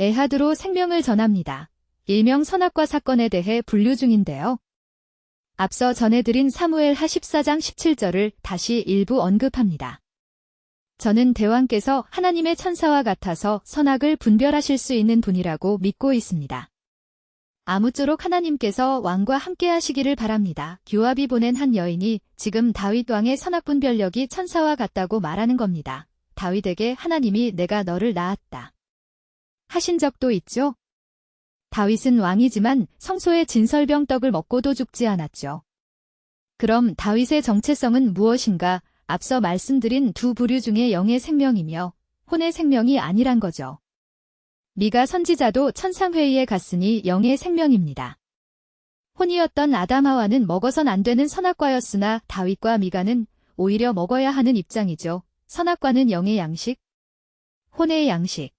에하드로 생명을 전합니다. 일명 선악과 사건에 대해 분류 중인데요. 앞서 전해드린 사무엘 하 14장 17절을 다시 일부 언급합니다. 저는 대왕께서 하나님의 천사와 같아서 선악을 분별하실 수 있는 분이라고 믿고 있습니다. 아무쪼록 하나님께서 왕과 함께 하시기를 바랍니다. 규압이 보낸 한 여인이 지금 다윗 왕의 선악 분별력이 천사와 같다고 말하는 겁니다. 다윗에게 하나님이 내가 너를 낳았다. 하신 적도 있죠? 다윗은 왕이지만 성소의 진설병 떡을 먹고도 죽지 않았죠. 그럼 다윗의 정체성은 무엇인가? 앞서 말씀드린 두 부류 중에 영의 생명이며 혼의 생명이 아니란 거죠. 미가 선지자도 천상회의에 갔으니 영의 생명입니다. 혼이었던 아담하와는 먹어선 안 되는 선악과였으나 다윗과 미가는 오히려 먹어야 하는 입장이죠. 선악과는 영의 양식, 혼의 양식.